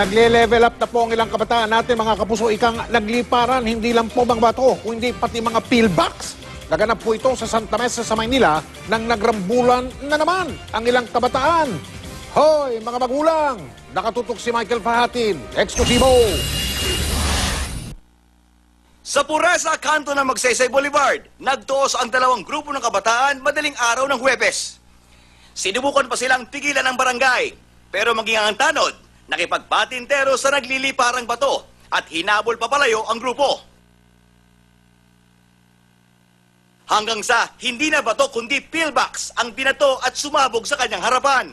Nagle-level up na po ang ilang kabataan natin mga kapuso ikang nagliparan hindi lang po mga bato kundi pati mga pillbox. Naganap po ito sa Santa Mesa sa Maynila nang nagrambulan na naman ang ilang kabataan. Hoy mga magulang! Nakatutok si Michael Fahatin. Eksklusibo! Sa Puresa, kanto ng Magsaysay Boulevard, nagtuos ang dalawang grupo ng kabataan madaling araw ng Huwebes. Sinubukan pa silang pigilan ng barangay, pero maging ang tanod, nakipagpatintero sa nagliliparang bato at hinabol papalayo ang grupo. Hanggang sa hindi na bato kundi pillbox ang binato at sumabog sa kanyang harapan.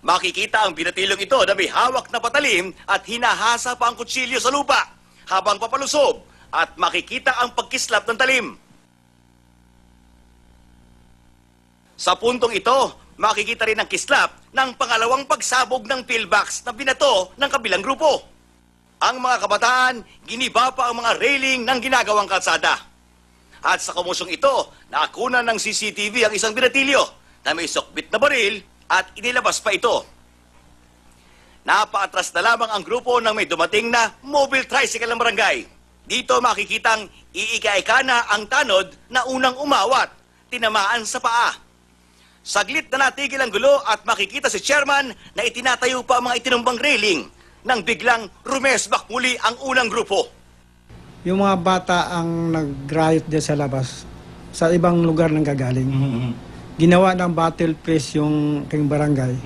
Makikita ang binatilong ito na may hawak na patalim at hinahasa pa ang kutsilyo sa lupa habang papalusob at makikita ang pagkislap ng talim. Sa puntong ito, makikita rin ang kislap ng pangalawang pagsabog ng pillbox na binato ng kabilang grupo. Ang mga kabataan, giniba pa ang mga railing ng ginagawang kalsada. At sa kumusong ito, naakunan ng CCTV ang isang binatilyo na may sukbit na baril at inilabas pa ito. Napaatras na lamang ang grupo ng may dumating na mobile tricycle ng barangay. Dito makikitang iika-ika na ang tanod na unang umawat, tinamaan sa paa. Saglit na natigil ang gulo at makikita si chairman na itinatayo pa ang mga itinumbang railing nang biglang rumesbak muli ang unang grupo. Yung mga bata ang nag-riot din sa labas, sa ibang lugar nang gagaling. Ginawa ng battle press yung king barangay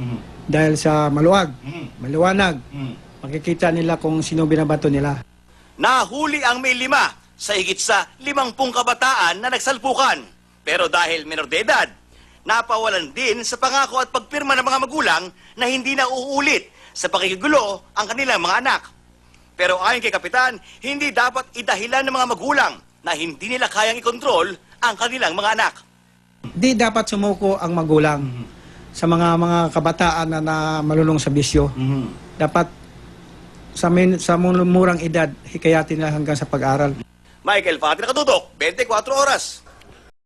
dahil sa maluwag, maliwanag. Makikita nila kung sino binabato nila. Nahuli ang may lima sa higit sa limangpung kabataan na nagsalpukan. Pero dahil menor de edad, napawalan din sa pangako at pagpirma ng mga magulang na hindi na uulit sa pakikigulo ang kanilang mga anak. Pero ayon kay Kapitan, hindi dapat idahilan ng mga magulang na hindi nila kayang ikontrol ang kanilang mga anak. Di dapat sumuko ang magulang sa mga mga kabataan na, na malulong sa bisyo. Dapat sa, min, sa murang edad, hikayatin nila hanggang sa pag-aral. Michael Fatih Nakatutok, 24 oras.